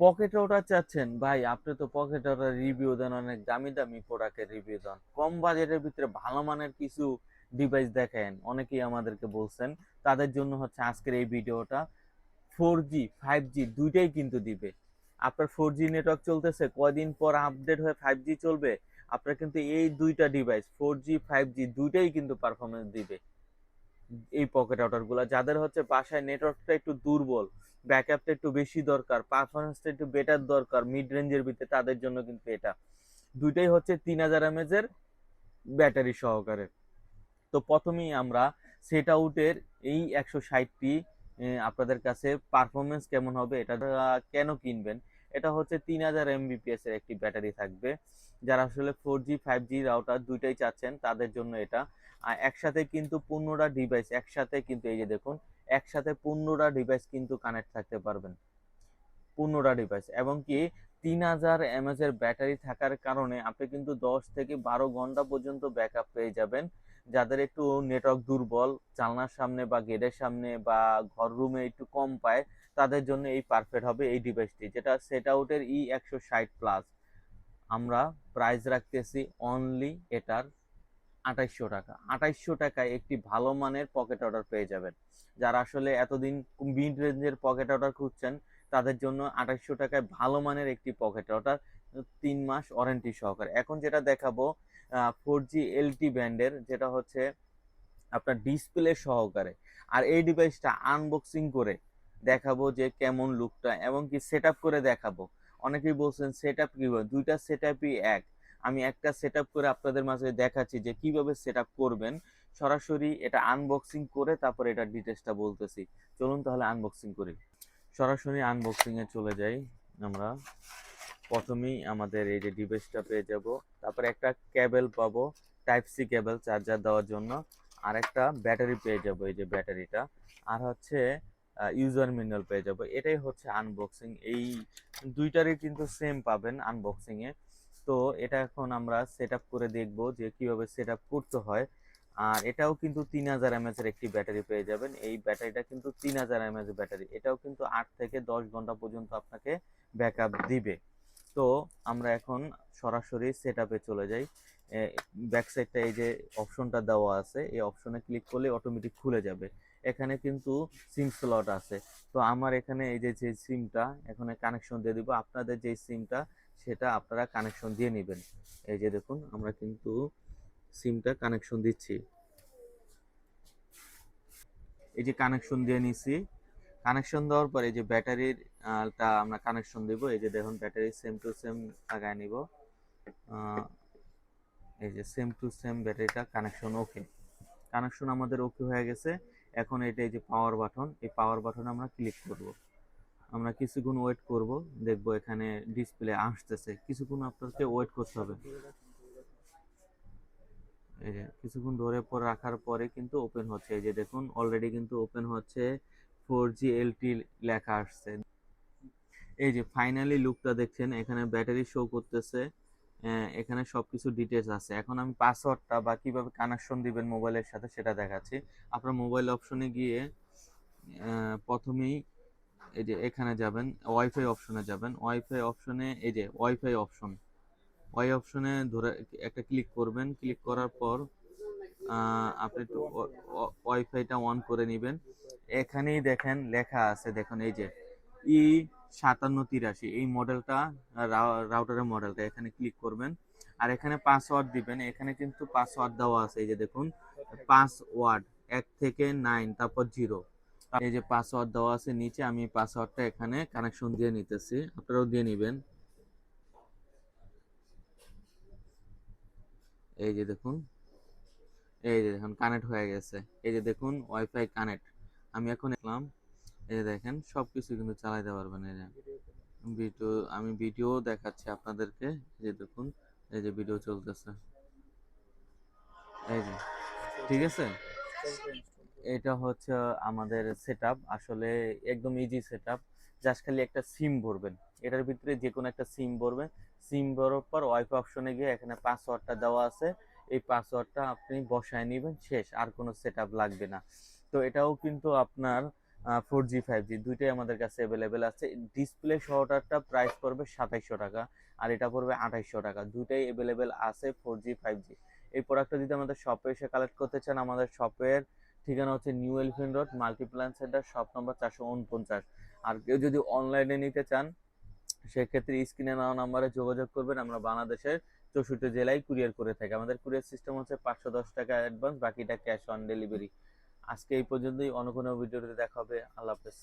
Pocket ওটা চাচ্ছেন? ভাই, আপনি তো পকেট ওটার রিভিউ দেন, অনেক দামি দামি প্রোডাক্টের রিভিউ দেন। কম বাজেটের ভিতরে ভালো মানের কিছু ডিভাইস দেখেন, অনেকেই আমাদেরকে বলছেন। তাদের জন্য হচ্ছে আজকের এই ভিডিওটা। ফোর জি ফাইভ জি দুইটাই কিন্তু দিবে। আপনার ফোর জি নেটওয়ার্ক চলতেছে, কয়দিন পর আপডেট হয়ে ফাইভ জি চলবে? আপনার কিন্তু এই দুইটা device four G five G দুইটাই কিন্তু পারফরমেন্স দিবে। এই পকেট আউটারগুলো যাদের হচ্ছে বাসায় নেটওয়ার্কটা একটু দুর্বল ব্যাকআপটা একটু বেশি দরকার পারফরমেন্সটা একটু বেটার দরকার মিড রেঞ্জের ভিতরে তাদের জন্য কিন্তু এটা। দুইটাই হচ্ছে তিন হাজার এমএজের ব্যাটারি সহকারে। তো প্রথমেই আমরা সেট আউটের এই একশো ষাটটি আপনাদের কাছে পারফরমেন্স কেমন হবে, এটা কেন কিনবেন? এটা হচ্ছে তিন হাজার এমবিপিএস এর একটি ব্যাটারি থাকবে। যারা আসলে four G five G router দুইটাই চাচ্ছেন, তাদের জন্য এটা। একসাথে কিন্তু পনেরোটা ডিভাইস একসাথে কিন্তু এই যে দেখুন, একসাথে পনেরোটা ডিভাইস কিন্তু কানেক্ট থাকতে পারবেন। পনেরোটা ডিভাইস এবং কি, তিন হাজার এমএচ এর ব্যাটারি থাকার কারণে আপনি কিন্তু দশ থেকে বারো ঘণ্টা পর্যন্ত ব্যাকআপ পেয়ে যাবেন। যাদের একটু নেটওয়ার্ক দুর্বল, জানলার সামনে বা গেটের সামনে বা ঘর রুমে একটু কম পায় তাদের জন্য এই পারফেক্ট হবে এই ডিভাইসটি যেটা সেট আউটের ই একশো ষাট প্লাস আমরা প্রাইস রাখতেছি অনলি এটার আঠাইশশো টাকা। আঠাইশশো টাকায় একটি ভালো মানের পকেট অর্ডার পেয়ে যাবেন। যারা আসলে এতদিন মিড রেঞ্জের পকেট অর্ডার খুঁজছেন, তাদের জন্য আঠাইশশো টাকায় ভালো মানের একটি পকেট অর্ডার তিন মাস ওয়ারেন্টি সহকারে। এখন যেটা দেখাবো ফোর জি এলটি ব্যান্ডের যেটা হচ্ছে আপনার ডিসপ্লে সহকারে। আর এই ডিভাইসটা আনবক্সিং করে দেখাবো যে কেমন লুকটা এবং কি সেট করে দেখাবো। অনেকেই বলছেন সেট আপ কীভাবে দুইটা সেট এক। আমি একটা সেট করে আপনাদের মাঝে দেখাচ্ছি যে কীভাবে সেট করবেন। সরাসরি এটা আনবক্সিং করে তারপর এটা ডিটেলসটা বলতেছি। চলুন তাহলে আনবক্সিং করি। সরাসরি আনবক্সিংয়ে চলে যাই আমরা। প্রথমেই আমাদের এই যে ডিভাইসটা পেয়ে যাব। তারপরে একটা কেবল পাবো টাইপ সি কেবল চার্জার দেওয়ার জন্য। আর একটা ব্যাটারি পেয়ে যাব এই যে ব্যাটারিটা আর হচ্ছে ইউজার ম্যানুয়াল পেয়ে যাব। এটাই হচ্ছে আনবক্সিং এই দুইটারই কিন্তু সেম পাবেন আনবক্সিং এ। তো এটা এখন আমরা সেট করে দেখব যে কীভাবে সেট করতে হয়। আর এটাও কিন্তু তিন হাজার এমএচ এর একটি ব্যাটারি পেয়ে যাবেন। এই ব্যাটারিটা কিন্তু তিন হাজার এমএচ ব্যাটারি। এটাও কিন্তু আট থেকে দশ ঘণ্টা পর্যন্ত আপনাকে ব্যাকআপ দিবে। তো আমরা এখন সরাসরি সেট চলে যাই। ব্যাক সাইডটা এই যে অপশনটা দেওয়া আছে, এই অপশনে ক্লিক করলে অটোমেটিক খুলে যাবে। এখানে কিন্তু সিম স্লট আছে। তো আমার এখানে এই যে যে সিমটা এখানে কানেকশন দিয়ে দিব। আপনাদের যে সিমটা সেটা আপনারা কানেকশন দিয়ে নেবেন। এই যে দেখুন, আমরা কিন্তু সিমটা কানেকশন দিচ্ছি। এই যে কানেকশন দিয়ে নিছি। কানেকশন দেওয়ার পরে যে ব্যাটারির টা আমরা কানেকশন দেব। এই যে দেখুন, ব্যাটারি সেম টু সেম লাগায় নিব। এই যে সেম টু সেম ব্যাটারিটা কানেকশন ওকে কানেকশন আমাদের ওকে হয়ে গেছে। এখন এটা এই যে পাওয়ার বাটন এই পাওয়ার বাটনে আমরা ক্লিক করব। আমরা কিছুক্ষণ ওয়েট করব, দেখব এখানে ডিসপ্লে আসতেছে। কিছুক্ষণ আপনাকে ওয়েট করতে হবে। এই যে কিছুক্ষণ ধরে পর রাখার পরে কিন্তু ওপেন হচ্ছে। এই যে দেখুন অলরেডি কিন্তু ওপেন হচ্ছে। ফোর জি এলটি লেখা আসছে। এই যে ফাইনালি লুকটা দেখছেন, এখানে ব্যাটারি শো করতেছে। এখানে সবকিছু ডিটেলস আছে। এখন আমি পাসওয়ার্ডটা বা কীভাবে কানেকশন দিবেন মোবাইলের সাথে সেটা দেখাচ্ছি। আপনার মোবাইল অপশনে গিয়ে প্রথমেই এই যে এখানে যাবেন ওয়াইফাই অপশনে যাবেন। ওয়াইফাই অপশনে এই যে ওয়াইফাই অপশন ওয়াই অপশনে ধরে একটা ক্লিক করবেন। ক্লিক করার পর আপনি একটু ওয়াইফাইটা অন করে নেবেন। এখানেই দেখেন লেখা আছে, দেখুন এই যে ই সাতান্ন তিরাশি। এই মডেলটা রাউটারের মডেলটা এখানে ক্লিক করবেন। আর এখানে পাসওয়ার্ড দিবেন। এখানে কিন্তু পাসওয়ার্ড দেওয়া আছে, এই যে দেখুন পাসওয়ার্ড এক থেকে নাইন তারপর জিরো এই যে পাসওয়ার্ড দেওয়া আছে নিচে, আমি পাসওয়ার্ডটা এখানে কানেকশন দিয়ে নিতেছি। আপনারাও দিয়ে নেবেন। এই যে দেখুন, এই যে দেখুন কানেক্ট হয়ে গেছে। এই যে দেখুন ওয়াইফাই কানেক্ট আমি এখন এলাম এই দেখেন সব কিছু কিন্তু চালাইতে পারবেন এই যে। ভিডিও, আমি ভিডিও দেখাচ্ছি আপনাদেরকে। যে দেখুন, এই যে ভিডিও চলতেছে। এই যে, ঠিক আছে? এটা হচ্ছে আমাদের সেটআপ আসলে একদম ইজি সেটআপ জাস্ট খালি একটা সিম ভরবেন। এটার ভিতরে যে কোনো একটা সিম ভরবেন। সিম ভরার পর ওয়াইফ অপশনে গিয়ে এখানে পাসওয়ার্ডটা দেওয়া আছে। এই পাসওয়ার্ডটা আপনি বসায় নেবেন, শেষ। আর কোনো সেটআপ লাগবে না। তো এটাও কিন্তু আপনার ফোর জি ফাইভ জি দুইটাই আমাদের কাছে অ্যাভেলেবেল আছে। ডিসপ্লে সহটারটা প্রাইস পড়বে সাতাইশশো টাকা আর এটা পড়বে আঠাইশশো টাকা। দুইটাই অ্যাভেলেবেল আছে ফোর জি ফাইভ জি এই প্রোডাক্টটা যদি আমাদের শপে এসে কালেক্ট করতে চান, আমাদের শপের ঠিকানা হচ্ছে New Elephant Road Multiplan Center shop number চারশো উনপঞ্চাশ। আর কেউ যদি অনলাইনে নিতে চান, সেক্ষেত্রে স্ক্রিনে নেওয়া নাম্বারে যোগাযোগ করবেন। আমরা বাংলাদেশের চৌষট্টি জেলায় কুরিয়ার করে থাকি। আমাদের কুরিয়ার সিস্টেম হচ্ছে পাঁচশো দশ টাকা অ্যাডভান্স বাকিটা ক্যাশ অন ডেলিভারি আজকে এই পর্যন্তই। অন্য কোনো ভিডিওতে দেখা হবে। আল্লাহ হাফেজ।